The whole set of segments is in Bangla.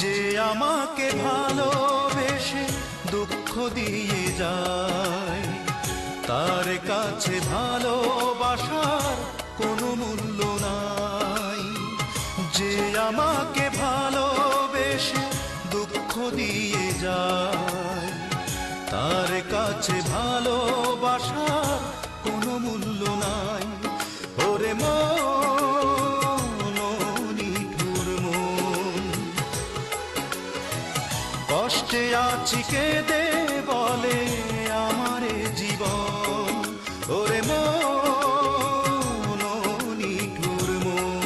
যে আমাকে ভালোবেসে দুঃখ দিয়ে যায়, তার কাছে ভালোবাসার কোনো মূল্য নাই। যে আমাকে ভালোবেসে দুঃখ দিয়ে যায়, তার কাছে ভালোবাসার কোনো মূল্য নাই। ওরে মন কষ্টে আছি কেঁদে বলে আমারে জীবন। ওরে মন নিঠুর মন।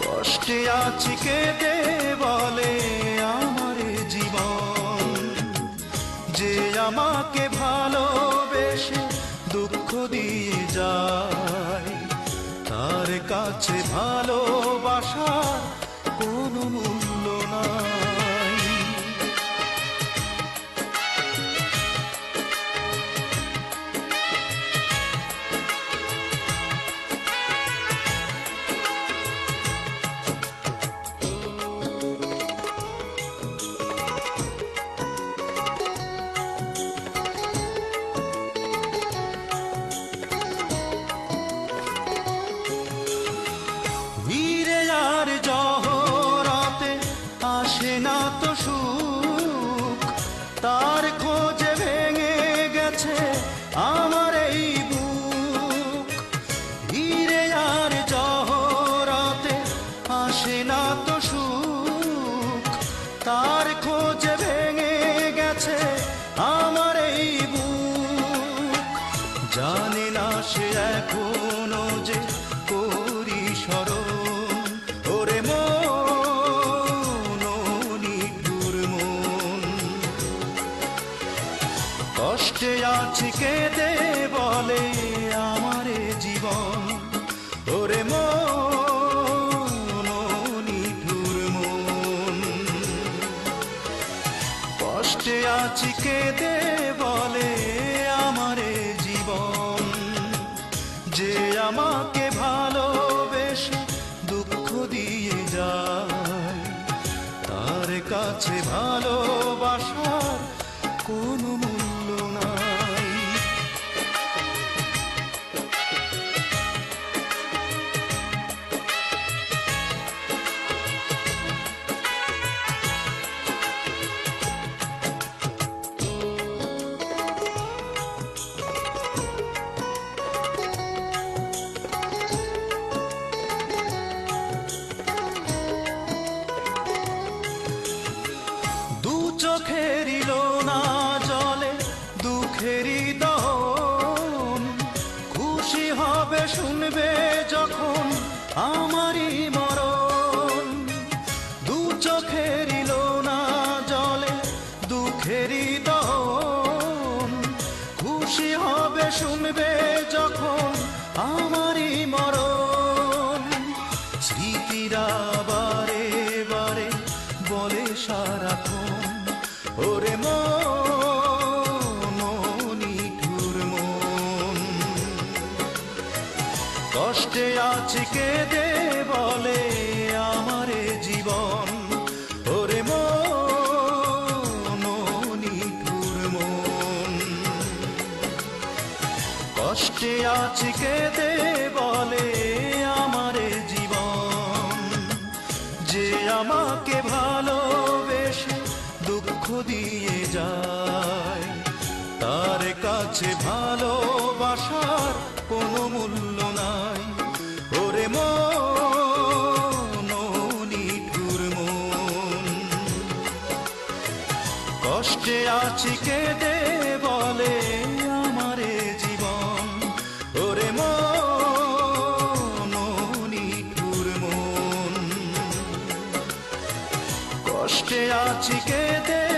কষ্টে আছি কেঁদে বলে আমারে জীবন। যে আমাকে ভালোবেসে দুঃখ দিয়ে যায়, তার কাছে ভালোবাসার আমার এই বুক। ভিড়ে আর জহরাতে আসে না তো সুখ। তার খোঁজে ভেঙে গেছে আমার এই বুক। জানে না সে এখনও যে কষ্টে আছি কেঁদে বলে আমারে জীবন। ওরে মন নিঠুর মন। কেঁদে বলে আমারে জীবন। যে আমাকে ভালোবেসে দুঃখ দিয়ে যায়, তার কাছে ভালোবাসার কোনো মূল্য হবে শুনবে যখন আমারই মরণ। দু চোখের না জলে দুঃখেরই দহন। খুশি হবে শুনবে যখন আমারই মরণ। স্মৃতিরা কষ্টে আছি কেঁদে বলে আমারে জীবন। ওরে মন নিঠুর মন। কষ্টে আছি কেঁদে বলে আমারে জীবন। যে আমাকে ভালোবেসে দুঃখ দিয়ে যায়, তার কাছে ভালোবাসার মন নিঠুর মন। কষ্টে আছি কেঁদে বলে আমারে জীবন। ওরে মন নিঠুর মন। কষ্টে আছি কেঁদে